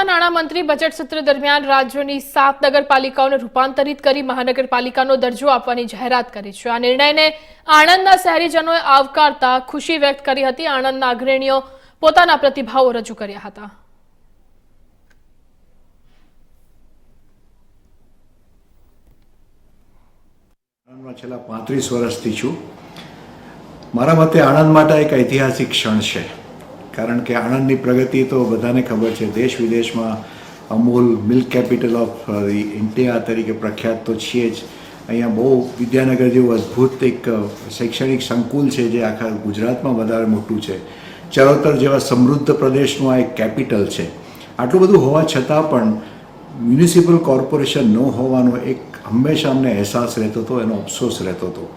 ગુજરાતના નાણામંત્રી બજેટ સત્ર દરમિયાન રાજ્યોની સાત નગરપાલિકાઓને રૂપાંતરિત કરી મહાનગરપાલિકાનો દરજ્જો આપવાની જાહેરાત કરી છે. આ નિર્ણયને આણંદના શહેરીજનોએ આવકારતા ખુશી વ્યક્ત કરી હતી. આણંદના અગ્રણીઓ પોતાના પ્રતિભાવો રજૂ કર્યા હતા. આણંદમાં છેલ્લા પાંત્રીસ વર્ષથી છું. મારા મતે આણંદ માટે એક ઐતિહાસિક ક્ષણ છે. કારણ કે આણંદની પ્રગતિ તો બધાને ખબર છે. દેશ વિદેશમાં Amul milk capital of India તરીકે પ્રખ્યાત તો છીએ જ. અહીંયા બહુ વિદ્યાનગર જેવું અદ્ભુત એક શૈક્ષણિક સંકુલ છે જે આખા ગુજરાતમાં વધારે મોટું છે. ચરોતર જેવા સમૃદ્ધ પ્રદેશનું આ એક કેપિટલ છે. આટલું બધું હોવા છતાં પણ મ્યુનિસિપલ કોર્પોરેશન ન હોવાનો એક હંમેશા અમને અહેસાસ રહેતો હતો, એનો અફસોસ રહેતો હતો.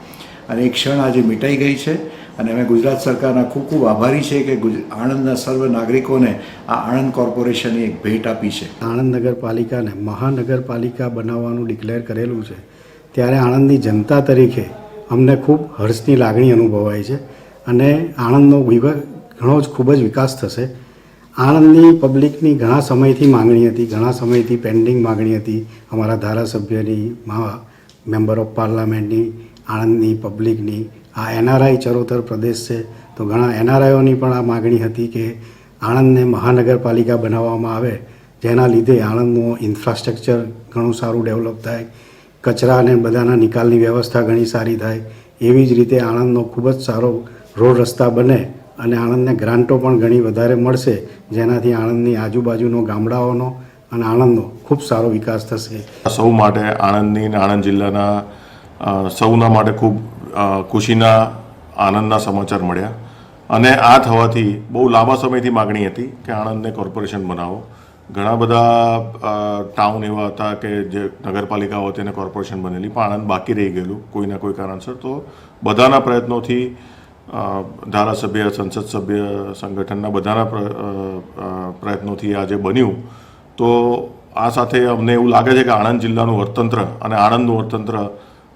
અને એ ક્ષણ આજે મિટાઈ ગઈ છે. અને અમે ગુજરાત સરકારના ખૂબ ખૂબ આભારી છે કે આણંદના સર્વ નાગરિકોને આ આણંદ કોર્પોરેશનની એક ભેટ આપી છે. આણંદ નગરપાલિકાને મહાનગરપાલિકા બનાવવાનું ડિક્લેર કરેલું છે. ત્યારે આણંદની જનતા તરીકે અમને ખૂબ હર્ષની લાગણી અનુભવાય છે અને આણંદનો ઘણો જ ખૂબ જ વિકાસ થશે. આણંદની પબ્લિકની ઘણા સમયથી માંગણી હતી, ઘણા સમયથી પેન્ડિંગ માંગણી હતી અમારા ધારાસભ્યની મેમ્બર ઓફ પાર્લામેન્ટની, આણંદની પબ્લિકની આ એનઆરઆઈ ચરોતર પ્રદેશ છે. તો ઘણા એનઆરઆઈઓની પણ આ માગણી હતી કે આણંદને મહાનગરપાલિકા બનાવવામાં આવે, જેના લીધે આણંદનું ઇન્ફ્રાસ્ટ્રક્ચર ઘણું સારું ડેવલપ થાય, કચરા અને બધાના નિકાલની વ્યવસ્થા ઘણી સારી થાય. એવી જ રીતે આણંદનો ખૂબ જ સારો રોડ રસ્તા બને અને આણંદને ગ્રાન્ટો પણ ઘણી વધારે મળશે, જેનાથી આણંદની આજુબાજુનો ગામડાઓનો અને આણંદનો ખૂબ સારો વિકાસ થશે. સૌ માટે આણંદની આણંદ જિલ્લાના સૌના માટે ખૂબ ખુશીના, આનંદના સમાચાર મળ્યા. અને આ થવાથી બહુ લાંબા સમયથી માગણી હતી કે આણંદને કોર્પોરેશન બનાવો. ઘણા બધા ટાઉન એવા હતા કે જે નગરપાલિકાઓ હતી એને કોર્પોરેશન બનેલી, પણ આણંદ બાકી રહી ગયેલું કોઈના કોઈ કારણસર. તો બધાના પ્રયત્નોથી ધારાસભ્ય, સંસદ સભ્ય, સંગઠનના બધાના પ્રયત્નોથી આજે બન્યું. તો આ સાથે અમને એવું લાગે છે કે આણંદ જિલ્લાનું અર્થતંત્ર અને આણંદનું અર્થતંત્ર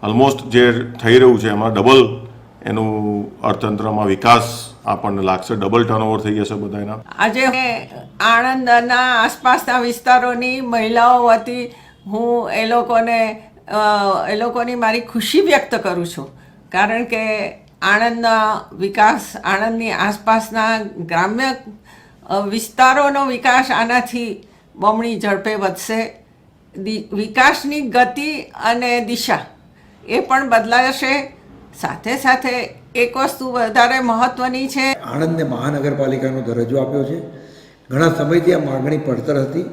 ઓલમોસ્ટ જે થઈ રહ્યું છે, એમાં ડબલ એનું અર્થતંત્રમાં વિકાસ આપણને લાગશે. ડબલ ટર્નઓવર થઈ જશે બધા એના આજે આણંદના આસપાસના વિસ્તારોની મહિલાઓ વતી હું એ લોકોને એ લોકોની મારી ખુશી વ્યક્ત કરું છું. કારણ કે આણંદના વિકાસ, આણંદની આસપાસના ગ્રામ્ય વિસ્તારોનો વિકાસ આનાથી બમણી ઝડપે વધશે. વિકાસની ગતિ અને દિશા એ પણ બદલાશે સાથે સાથે એક વસ્તુ વધારે મહત્ત્વની છે. આણંદને મહાનગરપાલિકાનો દરજ્જો આપ્યો છે. ઘણા સમયથી આ માગણી પડતર હતી.